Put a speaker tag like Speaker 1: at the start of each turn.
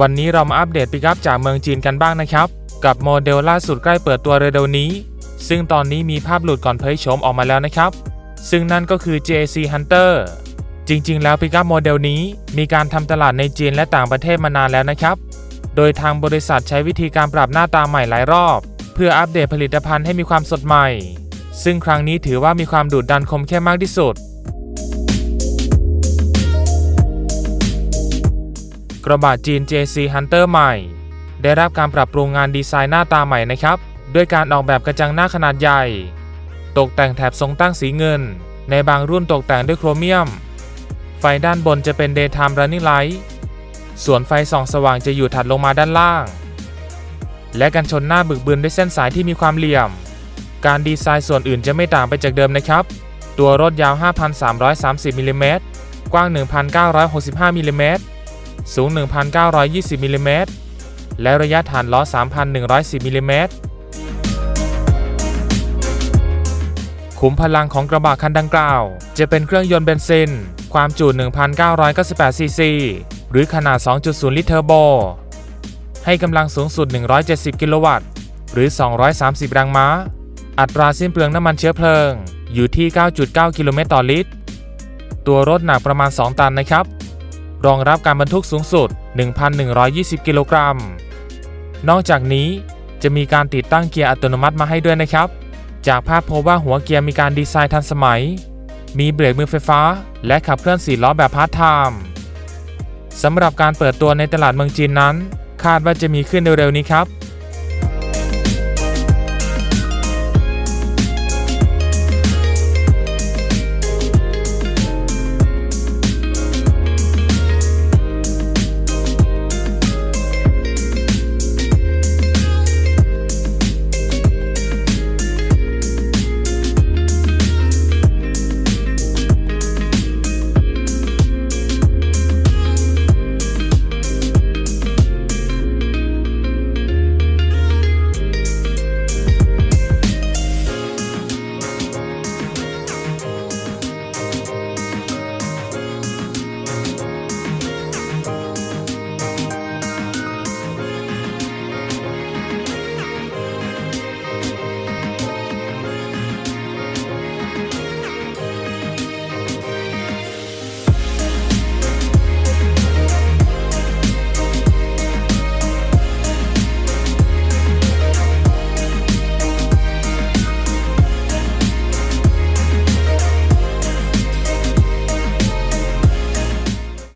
Speaker 1: วันนี้เรามาอัปเดตปิกัพจากเมืองจีนกันบ้างนะครับ กับโมเดลล่าสุดใกล้เปิดตัวเร็วๆนี้ ซึ่งตอนนี้มีภาพหลุดก่อนเผยโฉมออกมาแล้วนะครับ ซึ่งนั่นก็คือ JC Hunter จริงๆ แล้วปิกัพโมเดลนี้มีการทำตลาดในจีนและต่างประเทศมานานแล้วนะครับ โดยทางบริษัทใช้วิธีการปรับหน้าตาใหม่หลายรอบ เพื่ออัปเดตผลิตภัณฑ์ให้มีความสดใหม่ ซึ่งครั้งนี้ถือว่ามีความดุดันคมเข้มมากที่สุด กระบะจีน JC Hunter ใหม่ ได้รับการปรับปรุงงานดีไซน์หน้าตาใหม่นะครับ ด้วยการออกแบบกระจังหน้าขนาดใหญ่ ตกแต่งแถบทรงตั้งสีเงิน ในบางรุ่นตกแต่งด้วยโครเมียม ไฟด้านบนจะเป็น Daytime Running Light ส่วนไฟส่องสว่างจะอยู่ถัดลงมาด้านล่าง และกันชนหน้าบึกบึนด้วยเส้นสายที่มีความเหลี่ยม การดีไซน์ส่วนอื่นจะไม่ต่างไปจากเดิมนะครับ ตัวรถยาว 5,330มิลลิเมตรกว้าง 1,965มิลลิเมตร สูง 1,920มิลลิเมตรและระยะฐานล้อ 3,110มิลลิเมตรขุมพลังของกระบะคันดังกล่าว จะเป็นเครื่องยนต์เบนซิน ความจุ 1,998ซีซี หรือขนาด 2.0 ลิตรเทอร์โบ ให้กำลังสูงสุด 170 กิโลวัตต์ หรือ 230 แรงม้า อัตราสิ้นเปลืองน้ำมันเชื้อเพลิง อยู่ที่ 9.9 กิโลเมตรต่อลิตร ตัวรถหนักประมาณ 2 ตันนะครับ รองรับการบรรทุกสูงสุด 1,120 กิโลกรัม นอกจากนี้จะมีการติดตั้งเกียร์อัตโนมัติมาให้ด้วยนะครับ จากภาพพบว่าหัวเกียร์มีการดีไซน์ทันสมัย มีเบรกมือไฟฟ้า และขับเคลื่อนสี่ล้อแบบพาร์ทไทม์สำหรับการเปิดตัวในตลาดเมืองจีนนั้น คาดว่าจะมีขึ้นเร็วๆนี้ครับ